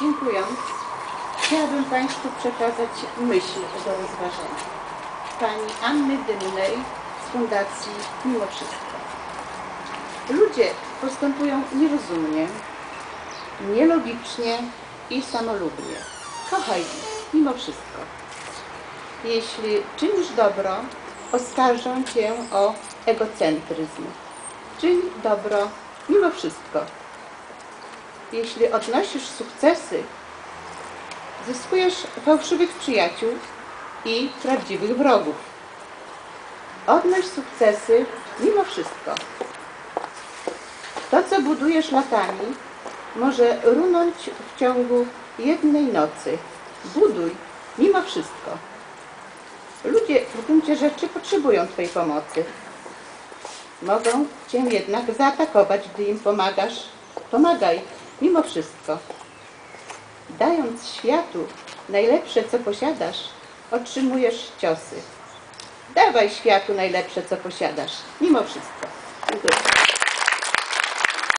Dziękując, chciałabym Państwu przekazać myśl do rozważenia. Pani Anny Dymnej z Fundacji Mimo Wszystko. Ludzie postępują nierozumnie, nielogicznie i samolubnie. Kochaj ich mimo wszystko. Jeśli czynisz dobro, oskarżą cię o egocentryzm. Czyń dobro mimo wszystko. Jeśli odnosisz sukcesy, zyskujesz fałszywych przyjaciół i prawdziwych wrogów. Odnoś sukcesy mimo wszystko. To, co budujesz latami, może runąć w ciągu jednej nocy. Buduj mimo wszystko. Ludzie w gruncie rzeczy potrzebują Twojej pomocy. Mogą Cię jednak zaatakować, gdy im pomagasz. Pomagaj mimo wszystko. Dając światu najlepsze, co posiadasz, otrzymujesz ciosy. Dawaj światu najlepsze, co posiadasz, mimo wszystko. Dziękuję.